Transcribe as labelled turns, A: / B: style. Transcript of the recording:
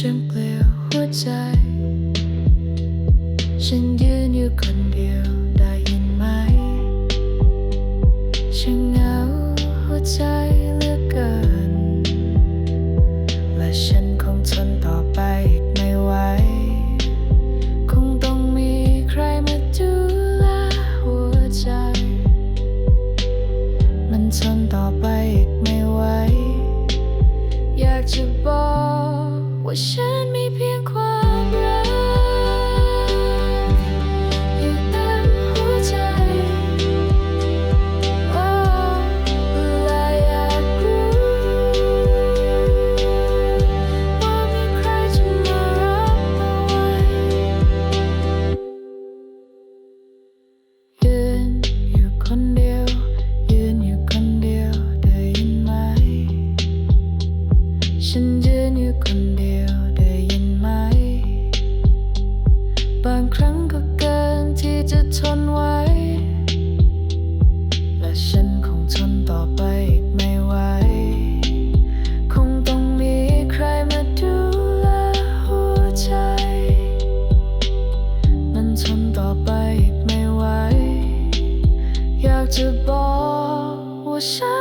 A: ฉันเกลียวหัวใจ ฉันยืนอยู่คนเดียวได้ยินไหม ฉันเหงาหัวใจเหลือเกิน และฉันคงทนต่อไปไม่ไหว คงต้องมีใครมาดูแลหัวใจ มันทนต่อไปอีกไม่ไหว อยากจะบอก 神秘 บางครั้งก็เกินที่จะทนไว้ และฉันคงทนต่อไปอีกไม่ไหว คงต้องมีใครมาดูแลหัวใจ มันทนต่อไปอีกไม่ไหว อยากจะบอกว่าฉัน